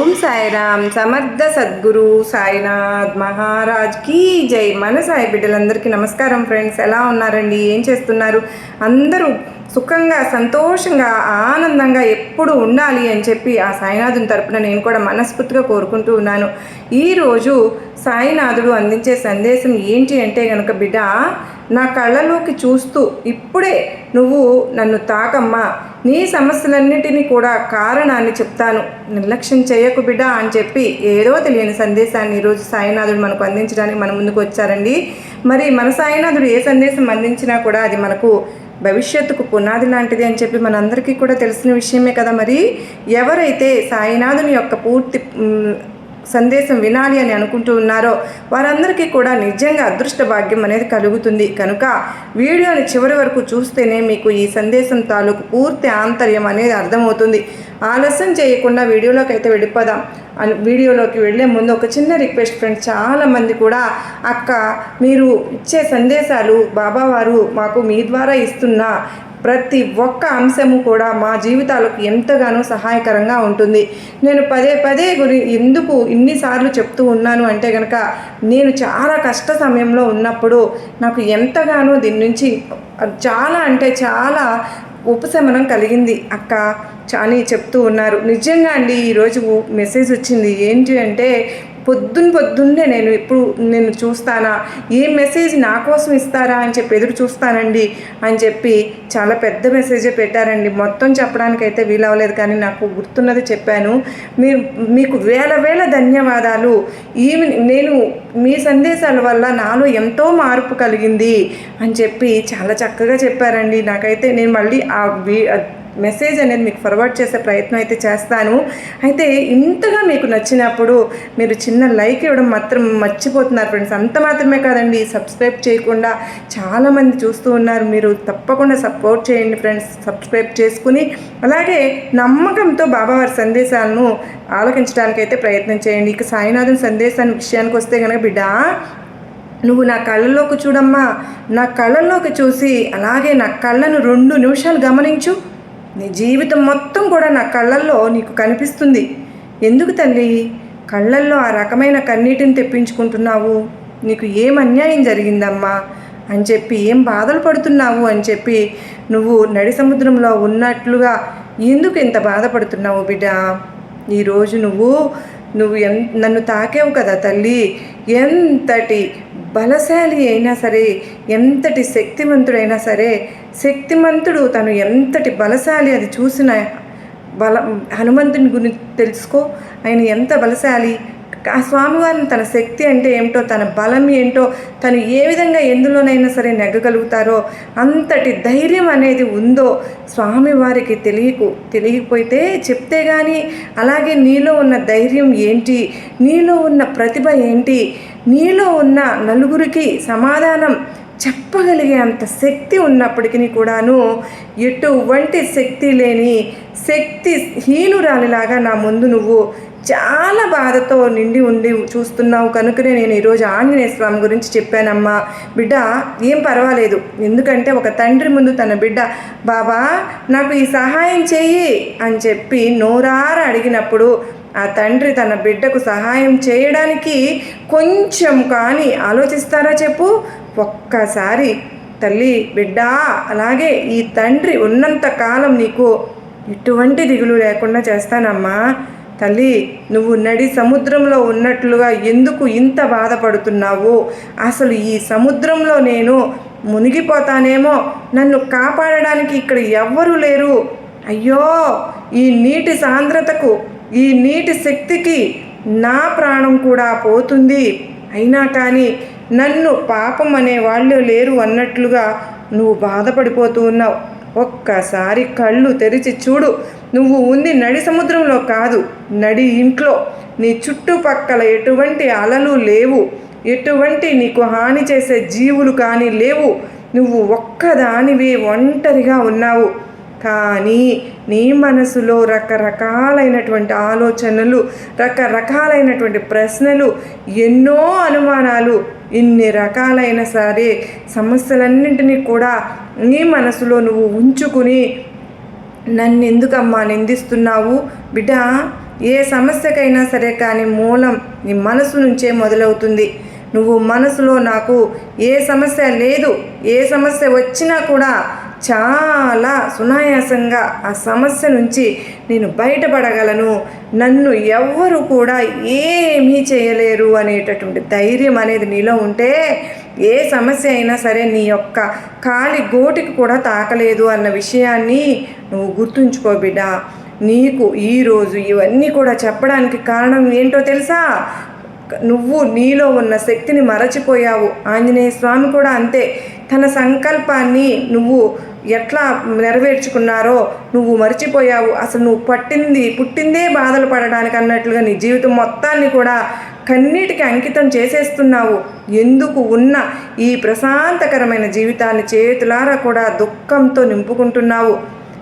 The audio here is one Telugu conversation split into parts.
ఓం సాయిరామ్. సమర్థ సద్గురు సాయినాథ్ మహారాజ్ కీ జై. మన సాయి బిడ్డలందరికీ నమస్కారం ఫ్రెండ్స్. ఎలా ఉన్నారండి? ఏం చేస్తున్నారు? అందరూ సుఖంగా సంతోషంగా ఆనందంగా ఎప్పుడు ఉండాలి అని చెప్పి ఆ సాయినాథుని తరపున నేను కూడా మనస్ఫూర్తిగా కోరుకుంటూ ఉన్నాను. ఈరోజు సాయినాథుడు అందించే సందేశం ఏంటి అంటే కనుక బిడ్డ నా కళ్ళలోకి చూస్తూ ఇప్పుడే నువ్వు నన్ను తాకమ్మా. నీ సమస్యలన్నిటినీ కూడా కారణాన్ని చెప్తాను. నిర్లక్ష్యం చేయకు బిడ్డ అని చెప్పి ఏదో తెలియని సందేశాన్ని ఈరోజు సాయినాథుడు మనకు అందించడానికి మన ముందుకు వచ్చారండి. మరి మన సాయినాథుడు ఏ సందేశం అందించినా కూడా అది మనకు భవిష్యత్తుకు పునాది లాంటిది అని చెప్పి మనందరికీ కూడా తెలిసిన విషయమే కదా మరి. ఎవరైతే సాయినాథుని యొక్క పూర్తి సందేశం వినాలి అని అనుకుంటూ ఉన్నారో వారందరికీ కూడా నిజంగా అదృష్ట భాగ్యం అనేది కలుగుతుంది. కనుక వీడియోని చివరి వరకు చూస్తేనే మీకు ఈ సందేశం తాలూకు పూర్తి ఆంతర్యం అనేది అర్థమవుతుంది. ఆలస్యం చేయకుండా వీడియోలోకి అయితే వెళ్ళిపోదాం. అని వీడియోలోకి వెళ్ళే ముందు ఒక చిన్న రిక్వెస్ట్ ఫ్రెండ్స్ చాలామంది కూడా అక్క మీరు ఇచ్చే సందేశాలు బాబావారు మాకు మీ ద్వారా ఇస్తున్న ప్రతి ఒక్క అంశము కూడా మా జీవితాలకు ఎంతగానో సహాయకరంగా ఉంటుంది. నేను పదే పదే గురి ఎందుకు ఇన్నిసార్లు చెప్తూ ఉన్నాను అంటే కనుక నేను చాలా కష్ట సమయంలో ఉన్నప్పుడు నాకు ఎంతగానో దీని నుంచి చాలా అంటే చాలా ఉపశమనం కలిగింది. అక్క అని చెప్తూ ఉన్నారు. నిజంగా అండి ఈరోజు మెసేజ్ వచ్చింది. ఏంటి అంటే పొద్దున్న పొద్దున్నే నేను ఇప్పుడు నేను చూస్తానా? ఏ మెసేజ్ నా కోసం ఇస్తారా అని చెప్పి ఎదురు చూస్తానండి అని చెప్పి చాలా పెద్ద మెసేజే పెట్టారండి. మొత్తం చెప్పడానికైతే అయితే వీలవలేదు కానీ నాకు గుర్తున్నది చెప్పాను. మీరు మీకు వేల వేల ధన్యవాదాలు. ఈవెన్ నేను మీ సందేశాల వల్ల నాలో ఎంతో మార్పు కలిగింది అని చెప్పి చాలా చక్కగా చెప్పారండి. నాకైతే నేను మళ్ళీ ఆ వీ మెసేజ్ అనేది మీకు ఫార్వర్డ్ చేసే ప్రయత్నం అయితే చేస్తాను. అయితే ఇంతగా మీకు నచ్చినప్పుడు మీరు చిన్న లైక్ ఇవ్వడం మాత్రం మర్చిపోతున్నారు ఫ్రెండ్స్. అంత మాత్రమే కాదండి సబ్స్క్రైబ్ చేయకుండా చాలామంది చూస్తూ ఉన్నారు. మీరు తప్పకుండా సపోర్ట్ చేయండి ఫ్రెండ్స్. సబ్స్క్రైబ్ చేసుకుని అలాగే నమ్మకంతో బాబావారి సందేశాలను ఆలోకించడానికి అయితే ప్రయత్నం చేయండి. ఇక సాయినాథన్ సందేశాన్ని విషయానికి వస్తే కనుక బిడ్డ నువ్వు నా కళ్ళలోకి చూడమ్మా. నా కళ్ళలోకి చూసి అలాగే నా కళ్ళను రెండు నిమిషాలు గమనించు. నీ జీవితం మొత్తం కూడా నా కళ్ళల్లో నీకు కనిపిస్తుంది. ఎందుకు తల్లి? కళ్ళల్లో ఆ రకమైన కన్నీటిని తెప్పించుకుంటున్నావు. నీకు ఏం అన్యాయం జరిగిందమ్మా? అని చెప్పి ఏం బాధలు పడుతున్నావు? అని చెప్పి నువ్వు నడి సముద్రంలో ఉన్నట్లుగా ఎందుకు ఇంత బాధపడుతున్నావు బిడ్డ? ఈరోజు నువ్వు నువ్వు ఎన్ నన్ను తాకావు కదా తల్లి. ఎంతటి బలశాలి అయినా సరే ఎంతటి శక్తివంతుడైనా సరే శక్తిమంతుడు తను ఎంతటి బలశాలి అది చూసిన బల హనుమంతుని గురించి తెలుసుకో. ఆయన ఎంత బలశాలి? ఆ స్వామివారిని తన శక్తి అంటే ఏమిటో తన బలం ఏంటో తను ఏ విధంగా ఎందులోనైనా సరే నెగ్గగలుగుతారో అంతటి ధైర్యం అనేది ఉందో స్వామివారికి తెలియకు తెలియకపోతే చెప్తే కానీ అలాగే నీలో ఉన్న ధైర్యం ఏంటి? నీలో ఉన్న ప్రతిభ ఏంటి? నీలో ఉన్న నలుగురికి సమాధానం చెప్పగలిగే అంత శక్తి ఉన్నప్పటికీ కూడాను ఎటువంటి శక్తి లేని శక్తి హీనురాలిలాగా నా ముందు నువ్వు చాలా బాధతో నిండి ఉండి చూస్తున్నావు కనుకనే నేను ఈరోజు ఆంజనేయ స్వామి గురించి చెప్పానమ్మా. బిడ్డ ఏం పర్వాలేదు. ఎందుకంటే ఒక తండ్రి ముందు తన బిడ్డ బాబా నాకు ఈ సహాయం చేయి అని చెప్పి నోరార అడిగినప్పుడు ఆ తండ్రి తన బిడ్డకు సహాయం చేయడానికి కొంచెం కానీ ఆలోచిస్తారా చెప్పు? ఒక్కసారి తల్లి బిడ్డా అలాగే ఈ తండ్రి ఉన్నంత కాలం నీకు ఎటువంటి దిగులు లేకుండా చేస్తానమ్మా. తల్లి నువ్వు నడి సముద్రంలో ఉన్నట్లుగా ఎందుకు ఇంత బాధపడుతున్నావు? అసలు ఈ సముద్రంలో నేను మునిగిపోతానేమో? నన్ను కాపాడడానికి ఇక్కడ ఎవ్వరూ లేరు. అయ్యో ఈ నీటి సాంద్రతకు ఈ నీటి శక్తికి నా ప్రాణం కూడా పోతుంది. అయినా కానీ నన్ను పాపం అనే వాళ్ళు లేరు అన్నట్లుగా నువ్వు బాధపడిపోతూ ఉన్నావు. ఒక్కసారి కళ్ళు తెరిచి చూడు. నువ్వు ఉంది నడి సముద్రంలో కాదు నడి ఇంట్లో. నీ చుట్టుపక్కల ఎటువంటి అలలు లేవు. ఎటువంటి నీకు హాని చేసే జీవులు కానీ లేవు. నువ్వు ఒక్కదానివి ఒంటరిగా ఉన్నావు. కానీ నీ మనసులో రకరకాలైనటువంటి ఆలోచనలు రకరకాలైనటువంటి ప్రశ్నలు ఎన్నో అనుమానాలు ఇన్ని రకాలైన సరే సమస్యలన్నింటినీ కూడా నీ మనసులో నువ్వు ఉంచుకుని నన్ను ఎందుకమ్మా నిందిస్తున్నావు? బిడ్డ ఏ సమస్యకైనా సరే కానీ మూలం నీ మనసు నుంచే మొదలవుతుంది. నువ్వు మనసులో నాకు ఏ సమస్య లేదు ఏ సమస్య వచ్చినా కూడా చాలా సునాయాసంగా ఆ సమస్య నుంచి నేను బయటపడగలను. నన్ను ఎవ్వరు కూడా ఏమీ చేయలేరు అనేటటువంటి ధైర్యం అనేది నీలో ఉంటే ఏ సమస్య అయినా సరే నీ యొక్క కాలి గోటికి కూడా తాకలేదు అన్న విషయాన్ని నువ్వు గుర్తుంచుకో బిడ్డ. నీకు ఈరోజు ఇవన్నీ కూడా చెప్పడానికి కారణం ఏంటో తెలుసా? నువ్వు నీలో ఉన్న శక్తిని మరచిపోయావు. ఆంజనేయ స్వామి కూడా అంతే. తన సంకల్పాన్ని నువ్వు ఎట్లా నెరవేర్చుకున్నారో నువ్వు మర్చిపోయావు. అసలు నువ్వు పట్టింది పుట్టిందే బాధలు పడడానికి అన్నట్లుగా నీ జీవితం మొత్తాన్ని కూడా కన్నీటికి అంకితం చేసేస్తున్నావు. ఎందుకు ఉన్న ఈ ప్రశాంతకరమైన జీవితాన్ని చేతులారా కూడా దుఃఖంతో నింపుకుంటున్నావు?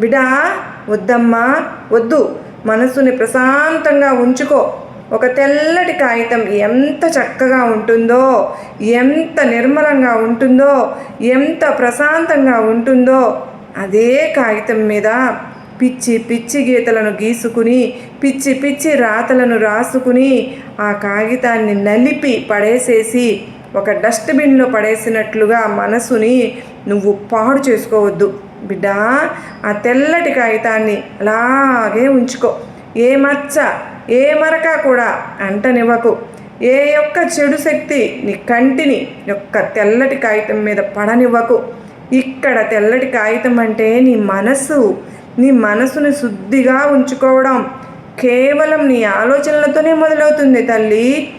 బిడా వద్దమ్మా వద్దు. మనసుని ప్రశాంతంగా ఉంచుకో. ఒక తెల్లటి కాగితం ఎంత చక్కగా ఉంటుందో ఎంత నిర్మలంగా ఉంటుందో ఎంత ప్రశాంతంగా ఉంటుందో అదే కాగితం మీద పిచ్చి పిచ్చి గీతలను గీసుకుని పిచ్చి పిచ్చి రాతలను రాసుకుని ఆ కాగితాన్ని నలిపి పడేసేసి ఒక డస్ట్బిన్లో పడేసినట్లుగా మనసుని నువ్వు పాడు చేసుకోవద్దు. బిడ్డ ఆ తెల్లటి కాగితాన్ని అలాగే ఉంచుకో. ఏ మచ్చ ఏ మరక కూడా అంటనివ్వకు. ఏ యొక్క చెడు శక్తి నీ కంటిని యొక్క తెల్లటి కాగితం మీద పడనివ్వకు. ఇక్కడ తెల్లటి కాగితం అంటే నీ మనసు నీ మనసుని శుద్ధిగా ఉంచుకోవడం కేవలం నీ ఆలోచనలతోనే మొదలవుతుంది తల్లి.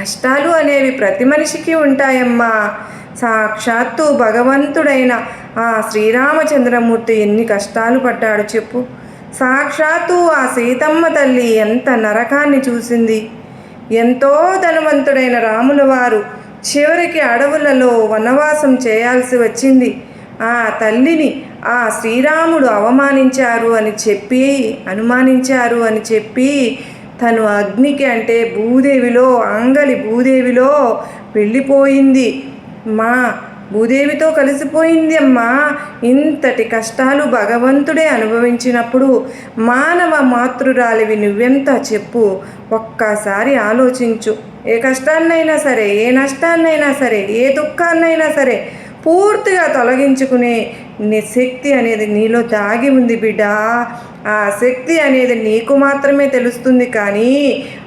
కష్టాలు అనేవి ప్రతి మనిషికి ఉంటాయమ్మా. సాక్షాత్తు భగవంతుడైన ఆ శ్రీరామచంద్రమూర్తి ఎన్ని కష్టాలు పడ్డాడు చెప్పు. సాక్షాత్తు ఆ సీతమ్మ తల్లి ఎంత నరకాన్ని చూసింది. ఎంతో ధనవంతుడైన రాముల వారు చివరికి అడవులలో వనవాసం చేయాల్సి వచ్చింది. ఆ తల్లిని ఆ శ్రీరాముడు అవమానించారు అని చెప్పి అనుమానించారు అని చెప్పి తను అగ్నికి అంటే భూదేవిలో అంగలి భూదేవిలో వెళ్ళిపోయింది. మా భూదేవితో కలిసిపోయింది అమ్మా ఇంతటి కష్టాలు భగవంతుడే అనుభవించినప్పుడు మానవ మాతృరాలివి నువ్వెంత చెప్పు? ఒక్కసారి ఆలోచించు. ఏ కష్టాన్నైనా సరే ఏ నష్టాన్నైనా సరే ఏ దుఃఖాన్నైనా సరే పూర్తిగా తొలగించుకునే నీ శక్తి అనేది నీలో దాగి ఉంది బిడ్డ. ఆ శక్తి అనేది నీకు మాత్రమే తెలుస్తుంది కానీ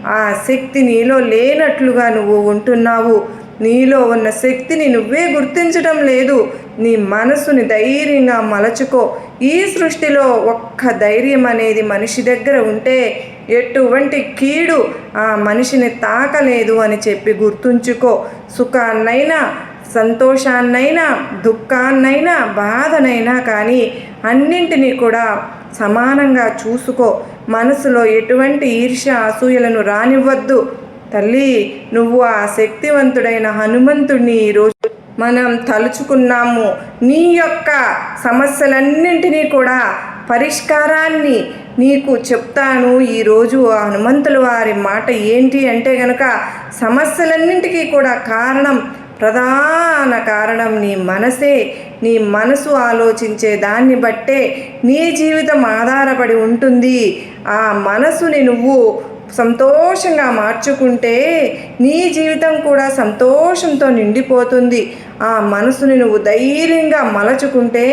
ఆ శక్తి నీలో లేనట్లుగా నువ్వు ఉంటున్నావు. నీలో ఉన్న శక్తిని నువ్వే గుర్తించడం లేదు. నీ మనసుని ధైర్యంగా మలచుకో. ఈ సృష్టిలో ఒక్క ధైర్యం అనేది మనిషి దగ్గర ఉంటే ఎటువంటి కీడు ఆ మనిషిని తాకలేదు అని చెప్పి గుర్తుంచుకో. సుఖాన్నైనా సంతోషాన్నైనా దుఃఖాన్నైనా బాధనైనా కానీ అన్నింటినీ కూడా సమానంగా చూసుకో. మనసులో ఎటువంటి ఈర్ష్య అసూయలను రానివ్వద్దు. తల్లి నువ్వు ఆ శక్తివంతుడైన హనుమంతుడిని ఈరోజు మనం తలుచుకున్నాము. నీ యొక్క సమస్యలన్నింటినీ కూడా పరిష్కారాన్ని నీకు చెప్తాను. ఈరోజు ఆ హనుమంతుల వారి మాట ఏంటి అంటే గనక సమస్యలన్నింటికీ కూడా కారణం ప్రధాన కారణం నీ మనసే. నీ మనసు ఆలోచించే దాన్ని బట్టే నీ జీవితం ఆధారపడి ఉంటుంది. ఆ మనసుని నువ్వు సంతోషంగా మార్చుకుంటే నీ జీవితం కూడా సంతోషంతో నిండిపోతుంది. ఆ మనసుని నువ్వు ధైర్యంగా మలచుకుంటే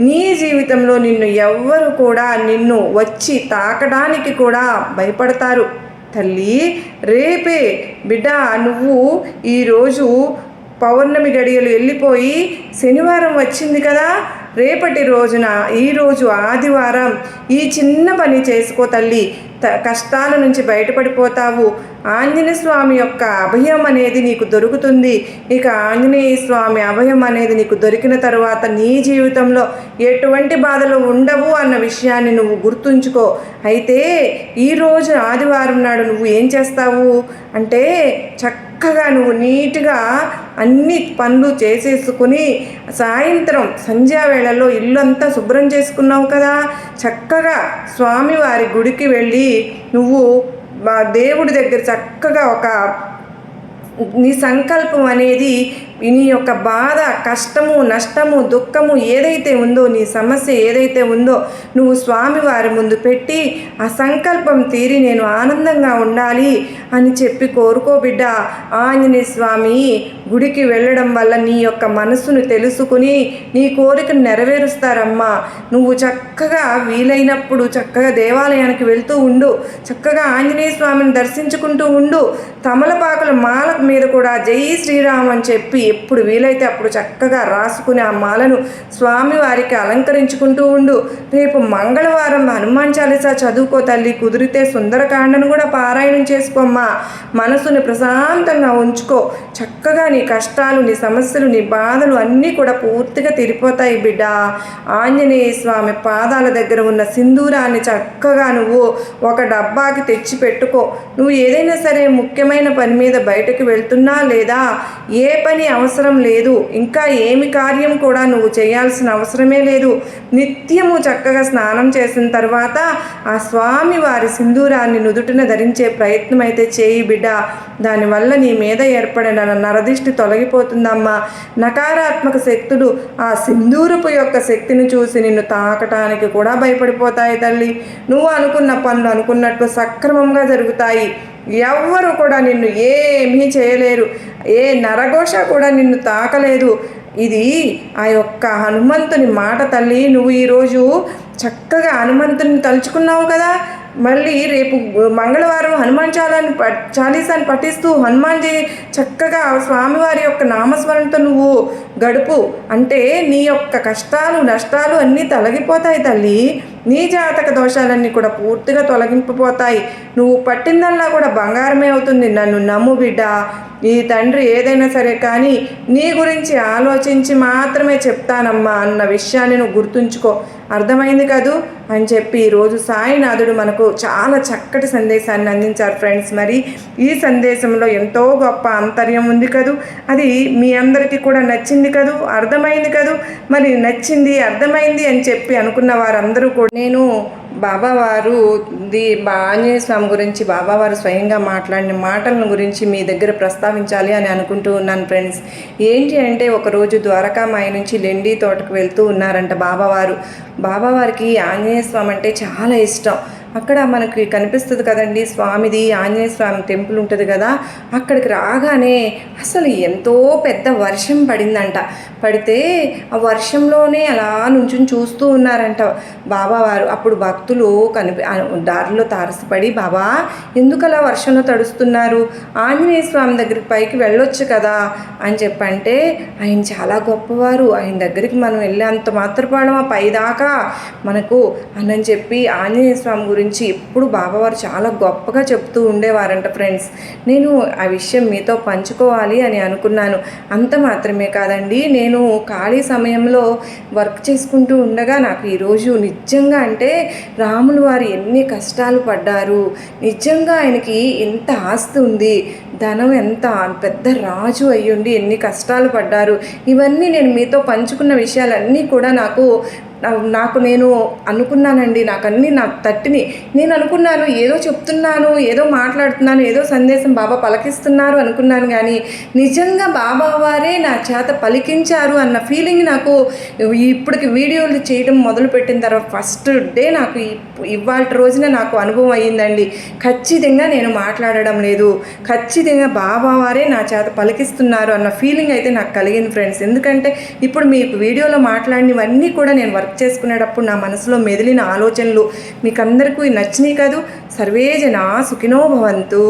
నీ జీవితంలో నిన్ను ఎవ్వరు కూడా నిన్ను వచ్చి తాకడానికి కూడా భయపడతారు. తల్లి రేపే బిడ్డ నువ్వు ఈరోజు పౌర్ణమి గడియలు వెళ్ళిపోయి శనివారం వచ్చింది కదా. రేపటి రోజున ఈరోజు ఆదివారం ఈ చిన్న పని చేసుకో తల్లి. కష్టాల నుంచి బయటపడిపోతావు. ఆంజనేయ స్వామి యొక్క అభయం అనేది నీకు దొరుకుతుంది. ఇక ఆంజనేయ స్వామి అభయం అనేది నీకు దొరికిన తర్వాత నీ జీవితంలో ఎటువంటి బాధలు ఉండవు అన్న విషయాన్ని నువ్వు గుర్తుంచుకో. అయితే ఈరోజు ఆదివారం నాడు నువ్వు ఏం చేస్తావు? అంటే చక్కగా నువ్వు నీట్గా అన్ని పనులు చేసేసుకుని సాయంత్రం సంధ్యావేళలో ఇల్లు అంతా శుభ్రం చేసుకున్నావు కదా? చక్కగా స్వామివారి గుడికి వెళ్ళి నువ్వు మా దేవుడి దగ్గర చక్కగా ఒక నీ సంకల్పం అనేది నీ యొక్క బాధ కష్టము నష్టము దుఃఖము ఏదైతే ఉందో నీ సమస్య ఏదైతే ఉందో నువ్వు స్వామివారి ముందు పెట్టి ఆ సంకల్పం తీరి నేను ఆనందంగా ఉండాలి అని చెప్పి కోరుకో బిడ్డ. ఆంజనేయ స్వామి గుడికి వెళ్ళడం వల్ల నీ యొక్క మనసును తెలుసుకుని నీ కోరికను నెరవేరుస్తారమ్మా. నువ్వు చక్కగా వీలైనప్పుడు చక్కగా దేవాలయానికి వెళ్తూ ఉండు. చక్కగా ఆంజనేయ స్వామిని దర్శించుకుంటూ ఉండు. తమలపాకుల మాల మీద కూడా జై శ్రీరామ్ అని చెప్పి ఎప్పుడు వీలైతే అప్పుడు చక్కగా రాసుకుని ఆ మాలను స్వామివారికి అలంకరించుకుంటూ ఉండు. రేపు మంగళవారం హనుమాన్ చాలీసా చదువుకో తల్లి. కుదిరితే సుందరకాండను కూడా పారాయణం చేసుకోమ్మా మనసుని ప్రశాంతంగా ఉంచుకో. చక్కగా నీ కష్టాలు నీ సమస్యలు నీ బాధలు అన్నీ కూడా పూర్తిగా తీరిపోతాయి బిడ్డ. ఆంజనేయ స్వామి పాదాల దగ్గర ఉన్న సింధూరాన్ని చక్కగా నువ్వు ఒక డబ్బాకి తెచ్చి పెట్టుకో. నువ్వు ఏదైనా సరే ముఖ్యమైన పని మీద బయటకు వెళ్తున్నా లేదా ఏ పని అవసరం లేదు. ఇంకా ఏమి కార్యం కూడా నువ్వు చేయాల్సిన అవసరమే లేదు. నిత్యము చక్కగా స్నానం చేసిన తర్వాత ఆ స్వామి వారి సింధూరాన్ని నుదుటిన ధరించే ప్రయత్నం అయితే చేయి బిడ్డ. దానివల్ల నీ మీద ఏర్పడిన నరదిష్టి తొలగిపోతుందమ్మా. నకారాత్మక శక్తులు ఆ సింధూరపు యొక్క శక్తిని చూసి నిన్ను తాకటానికి కూడా భయపడిపోతాయి తల్లి. నువ్వు అనుకున్న పనులు అనుకున్నట్లు సక్రమంగా జరుగుతాయి. ఎవ్వరు కూడా నిన్ను ఏమీ చేయలేరు. ఏ నరఘోష కూడా నిన్ను తాకలేదు. ఇది ఆ యొక్క హనుమంతుని మాట తల్లి. నువ్వు ఈరోజు చక్కగా హనుమంతుని తలుచుకున్నావు కదా. మళ్ళీ రేపు మంగళవారం హనుమాన్ చాలాన్ని ప చాలీసాన్ని పఠిస్తూ హనుమాన్ జీ చక్కగా స్వామివారి యొక్క నామస్మరణతో నువ్వు గడుపు. అంటే నీ యొక్క కష్టాలు నష్టాలు అన్నీ తొలగిపోతాయి తల్లి. నీ జాతక దోషాలన్నీ కూడా పూర్తిగా తొలగింపబోతాయి. నువ్వు పట్టిందల్లా కూడా బంగారమే అవుతుంది. నన్ను నమ్ము బిడ్డ. ఈ తండ్రి ఏదైనా సరే కానీ నీ గురించి ఆలోచించి మాత్రమే చెప్తానమ్మా అన్న విషయాన్ని నువ్వు గుర్తుంచుకో. అర్థమైంది కదూ? అని చెప్పి ఈరోజు సాయినాథుడు మనకు చాలా చక్కటి సందేశాన్ని అందించారు ఫ్రెండ్స్. మరి ఈ సందేశంలో ఎంతో గొప్ప అంతర్యం ఉంది కదూ? అది మీ అందరికీ కూడా నచ్చింది కదూ? అర్థమైంది కదూ? మరి నచ్చింది అర్థమైంది అని చెప్పి అనుకున్న వారందరూ కూడా నేను బాబావారు ది బా ఆంజనేయ స్వామి గురించి బాబావారు స్వయంగా మాట్లాడిన మాటలను గురించి మీ దగ్గర ప్రస్తావించాలి అని అనుకుంటూ ఉన్నాను ఫ్రెండ్స్. ఏంటి అంటే ఒకరోజు ద్వారకామాయి నుంచి లెండి తోటకు వెళ్తూ ఉన్నారంట బాబావారు. బాబావారికి ఆంజనేయ స్వామి అంటే చాలా ఇష్టం. అక్కడ మనకి కనిపిస్తుంది కదండి స్వామిది ఆంజనేయ స్వామి టెంపుల్ ఉంటుంది కదా. అక్కడికి రాగానే అసలు ఎంతో పెద్ద వర్షం పడిందంట. పడితే ఆ వర్షంలోనే అలా నుంచుని చూస్తూ ఉన్నారంట బాబావారు అప్పుడు భక్తులు కనిపి దారిలో తారసపడి బాబా ఎందుకు అలా వర్షంలో తడుస్తున్నారు? ఆంజనేయ స్వామి దగ్గరికి పైకి వెళ్ళొచ్చు కదా అని చెప్పంటే ఆయన చాలా గొప్పవారు. ఆయన దగ్గరికి మనం వెళ్ళేంత మాత్రపాడమా పైదాకా మనకు అని చెప్పి ఆంజనేయ స్వామి గురించి ఎప్పుడు బాబావారు చాలా గొప్పగా చెప్తూ ఉండేవారంట ఫ్రెండ్స్. నేను ఆ విషయం మీతో పంచుకోవాలి అని అనుకున్నాను. అంత మాత్రమే కాదండి నేను ఖాళీ సమయంలో వర్క్ చేసుకుంటూ ఉండగా నాకు ఈరోజు నిజంగా అంటే రాములు వారు ఎన్ని కష్టాలు పడ్డారు. నిజంగా ఆయనకి ఎంత ఆస్తి ఉంది. ధనం ఎంత పెద్ద రాజు అయ్యుండి ఎన్ని కష్టాలు పడ్డారు. ఇవన్నీ నేను మీతో పంచుకున్న విషయాలన్నీ కూడా నాకు నాకు నేను అనుకున్నానండి. నాకు అన్నీ నా తట్టిని నేను అనుకున్నాను. ఏదో చెప్తున్నాను ఏదో మాట్లాడుతున్నాను ఏదో సందేశం బాబా పలకిస్తున్నారు అనుకున్నాను కానీ నిజంగా బాబా వారే నా చేత పలికించారు అన్న ఫీలింగ్ నాకు ఇప్పటికి వీడియోలు చేయడం మొదలుపెట్టిన తర్వాత ఫస్ట్ డే నాకు ఇవాళ రోజున నాకు అనుభవం అయ్యిందండి. ఖచ్చితంగా నేను మాట్లాడడం లేదు. ఖచ్చితంగా బాబా వారే నా చేత పలికిస్తున్నారు అన్న ఫీలింగ్ అయితే నాకు కలిగింది ఫ్రెండ్స్ ఎందుకంటే ఇప్పుడు మీకు వీడియోలో మాట్లాడినవన్నీ కూడా నేను వర్క్ చేసుకునేటప్పుడు నా మనసులో మెదిలిన ఆలోచనలు మీకు అందరికీ నచ్చినాయి కాదు. సర్వే జనా సుఖినో భవంతు.